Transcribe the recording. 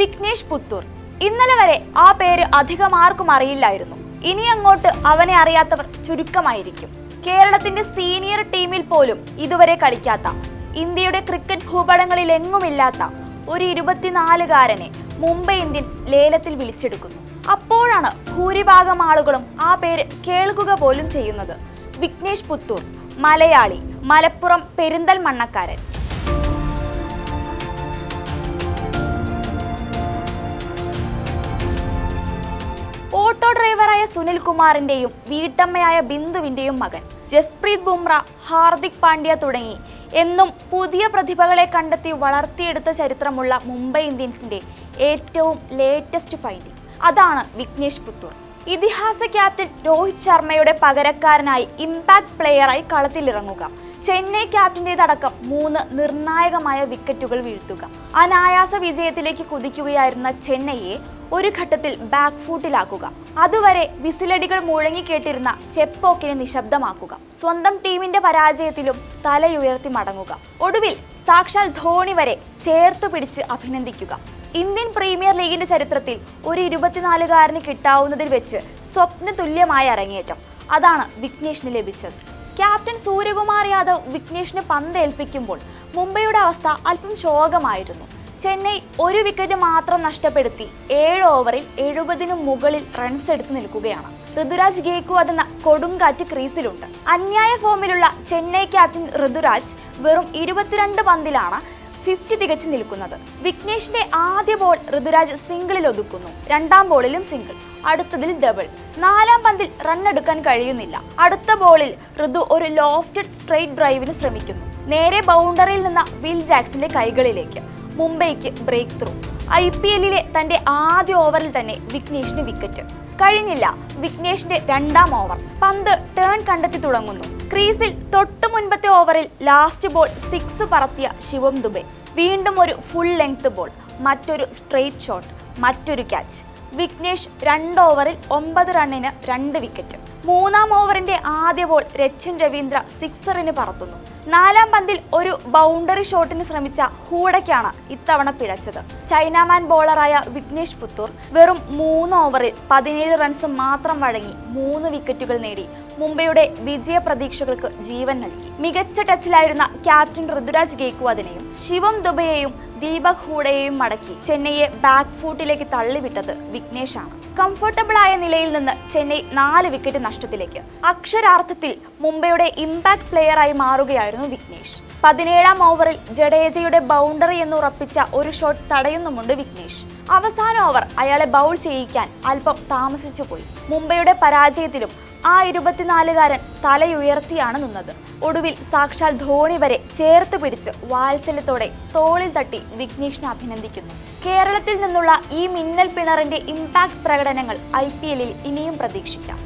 വിഘ്നേഷ് പുത്തൂർ. ഇന്നലെ വരെ ആ പേര് അധികം ആർക്കും അറിയില്ലായിരുന്നു. ഇനി അങ്ങോട്ട് അവനെ അറിയാത്തവർ ചുരുക്കമായിരിക്കും. കേരളത്തിന്റെ സീനിയർ ടീമിൽ പോലും ഇതുവരെ കളിക്കാത്ത ഇന്ത്യയുടെ ക്രിക്കറ്റ് ഭൂപടങ്ങളിൽ എങ്ങുമില്ലാത്ത ഒരു ഇരുപത്തിനാലുകാരനെ മുംബൈ ഇന്ത്യൻസ് ലേലത്തിൽ വിളിച്ചെടുക്കുന്നു. അപ്പോഴാണ് ഭൂരിഭാഗം ആളുകളും ആ പേര് കേൾക്കുക പോലും ചെയ്യുന്നത്. വിഘ്നേഷ് പുത്തൂർ മലയാളി മലപ്പുറം പെരിന്തൽമണ്ണക്കാരൻ. ഡ്രൈവറായ സുനിൽ കുമാറിന്റെയും വീട്ടമ്മയായ ബിന്ദുവിന്റെയും മകൻ ജസ്പ്രീത് ബുംറ ഹാർദിക് പാണ്ഡ്യ തുടങ്ങി. എന്നും പുതിയ പ്രതിഭകളെ കണ്ടെത്തി വളർത്തിയെടുത്ത ചരിത്രമുള്ള മുംബൈ ഇന്ത്യൻസിന്റെ ഏറ്റവും ലേറ്റസ്റ്റ് ഫൈൻഡിംഗ് അതാണ് വിഘ്നേഷ് പുത്തൂർ. ഇതിഹാസ ക്യാപ്റ്റൻ രോഹിത് ശർമ്മയുടെ പകരക്കാരനായി ഇമ്പാക്ട് പ്ലെയറായി കളത്തിലിറങ്ങുക. ചെന്നൈ ക്യാപ്റ്റന്റേതടക്കം മൂന്ന് നിർണായകമായ വിക്കറ്റുകൾ വീഴ്ത്തുക. അനായാസ വിജയത്തിലേക്ക് കുതിക്കുകയായിരുന്ന ചെന്നൈയെ ഒരു ഘട്ടത്തിൽ ബാക്ക് ഫൂട്ടിലാക്കുക അതുവരെ വിസിലടികൾ മുഴങ്ങിക്കേട്ടിരുന്ന ചെപ്പോക്കിനെ നിശബ്ദമാക്കുക. സ്വന്തം ടീമിന്റെ പരാജയത്തിലും തലയുയർത്തി മടങ്ങുക. ഒടുവിൽ സാക്ഷാൽ ധോണി വരെ ചേർത്ത് പിടിച്ച് അഭിനന്ദിക്കുക. ഇന്ത്യൻ പ്രീമിയർ ലീഗിന്റെ ചരിത്രത്തിൽ ഒരു ഇരുപത്തിനാലുകാരന് കിട്ടാവുന്നതിൽ വെച്ച് സ്വപ്ന തുല്യമായ അരങ്ങേറ്റം. അതാണ് വിഘ്നേഷിന് ലഭിച്ചത്. ക്യാപ്റ്റൻ സൂര്യകുമാർ യാദവ് വിഘ്നേഷിന് പന്തേൽപ്പിക്കുമ്പോൾ മുംബൈയുടെ അവസ്ഥ അല്പം ശോകമായിരുന്നു. ചെന്നൈ ഒരു വിക്കറ്റ് മാത്രം നഷ്ടപ്പെടുത്തി. ഏഴ് ഓവറിൽ എഴുപതിനു മുകളിൽ റൺസ് എടുത്തു നിൽക്കുകയാണ്. ഋതുരാജ് ഗേക്വാദ് എന്ന കൊടുങ്കാറ്റ് ക്രീസിലുണ്ട്. അന്യായ ഫോമിലുള്ള ചെന്നൈ ക്യാപ്റ്റൻ ഋതുരാജ് വെറും ഇരുപത്തിരണ്ട് പന്തിലാണ് ഫിഫ്റ്റി തികച്ചു നിൽക്കുന്നത്. വിഘ്നേഷിന്റെ ആദ്യ ബോൾ ഋതുരാജ് സിംഗിളിൽ ഒതുക്കുന്നു. രണ്ടാം ബോളിലും സിംഗിൾ അടുത്തതിൽ ഡബിൾ നാലാം പന്തിൽ റൺ എടുക്കാൻ കഴിയുന്നില്ല. അടുത്ത ബോളിൽ ഋതു ഒരു ലോഫ്റ്റഡ് സ്ട്രെയിറ്റ് ഡ്രൈവിന് ശ്രമിക്കുന്നു. നേരെ ബൗണ്ടറിയിൽ നിന്ന വിൽ ജാക്സിന്റെ കൈകളിലേക്ക്. മുംബൈക്ക് ബ്രേക്ക് ത്രൂ ഐ പി എല്ലിലെ തന്റെ ആദ്യ ഓവറിൽ തന്നെ വിഘ്നേഷിന് വിക്കറ്റ് കഴിഞ്ഞില്ല വിഘ്നേഷിന്റെ രണ്ടാം ഓവർ പന്ത് ടേൺ കണ്ടെത്തി തുടങ്ങുന്നു. ക്രീസിൽ തൊട്ടു മുൻപത്തെ ഓവറിൽ ലാസ്റ്റ് ബോൾ സിക്സ് പറത്തിയ ശിവം ദുബെ. വീണ്ടും ഒരു ഫുൾ ലെങ്ത് ബോൾ മറ്റൊരു സ്ട്രെയിറ്റ് ഷോട്ട് മറ്റൊരു ക്യാച്ച് വിഘ്നേഷ് രണ്ട് ഓവറിൽ ഒമ്പത് റണ്ണിന് രണ്ട് വിക്കറ്റ് മൂന്നാം ഓവറിന്റെ ആദ്യ ബോൾ രച്ചിൻ രവീന്ദ്ര സിക്സറിന് പറത്തുന്നു. നാലാം പന്തിൽ ഒരു ബൗണ്ടറി ഷോട്ടിന് ശ്രമിച്ച ഹൂഡയ്ക്കാണ് ഇത്തവണ പിഴച്ചത്. ചൈനാമാൻ ബോളറായ വിഘ്നേഷ് പുത്തൂർ വെറും മൂന്ന് ഓവറിൽ പതിനേഴ് റൺസ് മാത്രം വഴങ്ങി മൂന്ന് വിക്കറ്റുകൾ നേടി. മുംബൈയുടെ വിജയ പ്രതീക്ഷകൾക്ക് ജീവൻ നൽകി. മികച്ച ടച്ചിലായിരുന്ന ക്യാപ്റ്റൻ ഋതുരാജ് ഗേക്വാദിനെയും ശിവം ദുബയെയും ദീപക് ഹൂഡയെയും മടക്കി ചെന്നൈയെ ബാക്ക് ഫൂട്ടിലേക്ക് തള്ളിവിട്ടത് വിഘ്നേഷാണ്. കംഫർട്ടബിൾ ആയ നിലയിൽ നിന്ന് ചെന്നൈ നാല് വിക്കറ്റ് നഷ്ടത്തിലേക്ക്. അക്ഷരാർത്ഥത്തിൽ മുംബൈയുടെ ഇമ്പാക്ട് പ്ലെയറായി മാറുകയായിരുന്നു വിഘ്നേഷ്. പതിനേഴാം ഓവറിൽ ജഡേജയുടെ ബൗണ്ടറി എന്ന് ഉറപ്പിച്ച ഒരു ഷോട്ട് തടയുന്നുമുണ്ട് വിഘ്നേഷ്. അവസാന ഓവർ അയാളെ ബൗൾ ചെയ്യിക്കാൻ അല്പം താമസിച്ചു പോയി മുംബൈയുടെ പരാജയത്തിലും ആ ഇരുപത്തിനാലുകാരൻ തലയുയർത്തിയാണ് നിന്നത്. ഒടുവിൽ സാക്ഷാൽ ധോണി വരെ ചേർത്ത് പിടിച്ച് വാത്സല്യത്തോടെ തോളിൽ തട്ടി വിഘ്നേഷിനെ അഭിനന്ദിക്കുന്നു. കേരളത്തിൽ നിന്നുള്ള ഈ മിന്നൽ പിണറിന്റെ ഇമ്പാക്ട് പ്രകടനങ്ങൾ ഐ ഇനിയും പ്രതീക്ഷിക്കാം.